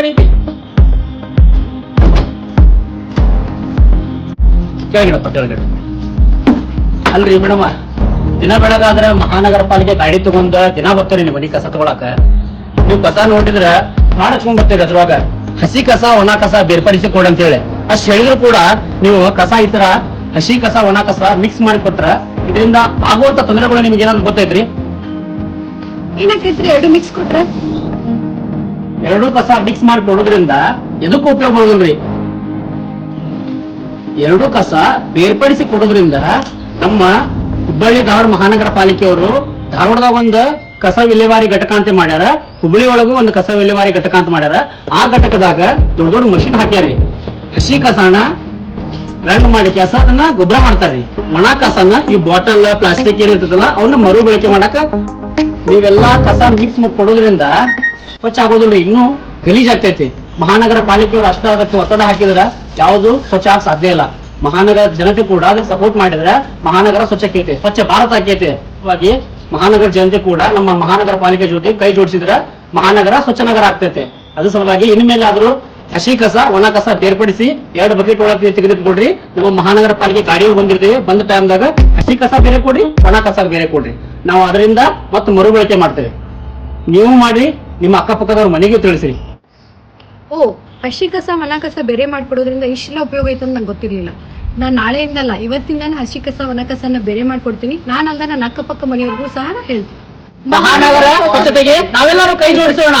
ಕರೀತಿ ಅಲ್ರಿ ಮೇಡಮ್, ದಿನ ಬೆಳಗಾದ್ರೆ ಮಹಾನಗರ ಪಾಲಿಕೆ ಗಾಡಿ ತಗೊಂಡ ದಿನ ಬರ್ತಾರೆ ನಿಮ್ಮ ಮನೆ ಕಸ ತಗೊಳಕ. ನೀವು ಕಸ ನೋಡಿದ್ರೆ ಮಾಡಿಸ್ಕೊಂಡ್ ಬರ್ತೀರಿ ಅದ್ರೊಳಗ. ಹಸಿ ಕಸ, ಒಣ ಕಸ ಬೇರ್ಪಡಿಸಿ ಅಂತ ಹೇಳಿ. ಅಷ್ಟು ಹೇಳಿದ್ರು ಕೂಡ ನೀವು ಕಸ ಈ ತರ ಹಸಿ ಕಸ, ಒಣ ಕಸ ಮಿಕ್ಸ್ ಮಾಡಿ ಕೊಟ್ರ ಇದರಿಂದ ಆಗುವಂತ ತೊಂದರೆಗಳು ನಿಮ್ಗೆ ಏನಾದ್ರು ಗೊತ್ತೈತ್ರಿ? ಏನಾಗ್ತೈತ್ರಿ ಎರಡು ಮಿಕ್ಸ್ ಕೊಟ್ರ? ಎರಡೂ ಕಸ ಮಿಕ್ಸ್ ಮಾಡಿ ಕೊಡೋದ್ರಿಂದ ಎದಕ್ಕೆ ಉಪಯೋಗ ಬರೋದಿಲ್ರಿ? ಎರಡೂ ಕಸ ಬೇರ್ಪಡಿಸಿ ಕೊಡೋದ್ರಿಂದ ನಮ್ಮ ಹುಬ್ಬಳ್ಳಿ ಧಾರವಾಡ ಮಹಾನಗರ ಪಾಲಿಕೆಯವರು ಧಾರವಾಡದಾಗ ಒಂದು ಕಸ ವಿಲೇವಾರಿ ಘಟಕ ಅಂತ ಮಾಡ್ಯಾರ ಹುಬ್ಬಳ್ಳಿ ಒಳಗೂ ಒಂದು ಕಸ ವಿಲೇವಾರಿ ಘಟಕ ಅಂತ ಮಾಡ್ಯಾರ. ಆ ಘಟಕದಾಗ ದೊಡ್ಡ ದೊಡ್ಡ ಮಷಿನ್ ಹಾಕ್ಯಾರಿ ಹಸಿ ಕಸನ ರನ್ ಮಾಡಿ ಕಸ ಅದನ್ನ ಗೊಬ್ಬರ ಮಾಡ್ತಾರ್ರಿ. ಒಣ ಕಸನ ಈ ಬಾಟಲ್ ಪ್ಲಾಸ್ಟಿಕ್ ಏನಿರ್ತದಲ್ಲ ಅವನ್ನ ಮರು ಬಳಕೆ ಮಾಡಕ ನೀವೆಲ್ಲಾ ಕಸ ಮಿಕ್ಸ್ ಕೊಡೋದ್ರಿಂದ ಸ್ವಚ್ಛ ಆಗೋದಿಲ್ಲ ಇನ್ನೂ ಗಲೀಜ್ ಆಗ್ತೈತಿ. ಮಹಾನಗರ ಪಾಲಿಕೆಯವರು ಅಷ್ಟ ಅದಕ್ಕೆ ಒತ್ತಡ ಹಾಕಿದ್ರ. ಯಾವುದು ಸ್ವಚ್ಛ ಆಗ ಸಾಧ್ಯ ಇಲ್ಲ. ಮಹಾನಗರ ಜನತೆ ಕೂಡ ಅದಕ್ಕೆ ಸಪೋರ್ಟ್ ಮಾಡಿದ್ರೆ ಮಹಾನಗರ ಸ್ವಚ್ಛ ಆಕೈತಿ. ಸ್ವಚ್ಛ ಭಾರತ ಆಕೈತಿ. ಹಾಗಾಗಿ ಮಹಾನಗರ ಜನತೆ ಕೂಡ ನಮ್ಮ ಮಹಾನಗರ ಪಾಲಿಕೆ ಜೊತೆ ಕೈ ಜೋಡಿಸಿದ್ರ ಮಹಾನಗರ ಸ್ವಚ್ಛ ನಗರ ಆಗ್ತೈತೆ. ಅದು ಸಲುವಾಗಿ ಇನ್ಮೇಲಾದ್ರೂ ಹಸಿ ಕಸ, ಒಣ ಕಸ ಬೇರ್ಪಡಿಸಿ ಎರಡು ಬಕೆಟ್ ಒಳಗೆ ತೆಗೆದುಕೊಡ್ರಿ. ನಮ್ಮ ಮಹಾನಗರ ಪಾಲಿಕೆ ಗಾಡಿ ಬಂದಿರ್ತೀವಿ ಬಂದ ಟೈಮ್ದಾಗ ಹಸಿ ಕಸ ಬೇರೆ ಕೊಡ್ರಿ, ಒಣ ಕಸ ಬೇರೆ ಕೊಡ್ರಿ. ನಾವು ಅದರಿಂದ ಮತ್ತೆ ಮರುಬಳಕೆ ಮಾಡ್ತೇವೆ. ನೀವು ಮಾಡಿ ನಿಮ್ಮ ಅಕ್ಕಪಕ್ಕದವ್ರ ಮನೆಗೆ ತಿಳಿಸ್ರಿ. ಓ ಹಸಿ ಕಸ ಮನ ಕಸ ಬೇರೆ ಮಾಡ್ಕೊಡೋದ್ರಿಂದ ಇಷ್ಟೆಲ್ಲ ಉಪಯೋಗ ಐತೆ ಅಂತ ನಂಗೆ ಗೊತ್ತಿರ್ಲಿಲ್ಲ. ನಾನು ನಾಳೆಯಿಂದಲ್ಲ ಇವತ್ತಿಂದಾನೆ ಹಸಿ ಕಸ ಒಣ ಕಸನ ಬೇರೆ ಮಾಡ್ಕೊಡ್ತೀನಿ. ನಾನು ಅಲ್ದ ನನ್ನ ಅಕ್ಕಪಕ್ಕ ಮನೆಯವ್ರಿಗೂ ಸಹ ಹೇಳ್ತೀನಿ. ಮಹಾನಗರ ಸ್ವಚ್ಛತೆಗೆ ನಾವೆಲ್ಲರೂ ಕೈ ಜೋಡಿಸೋಣ.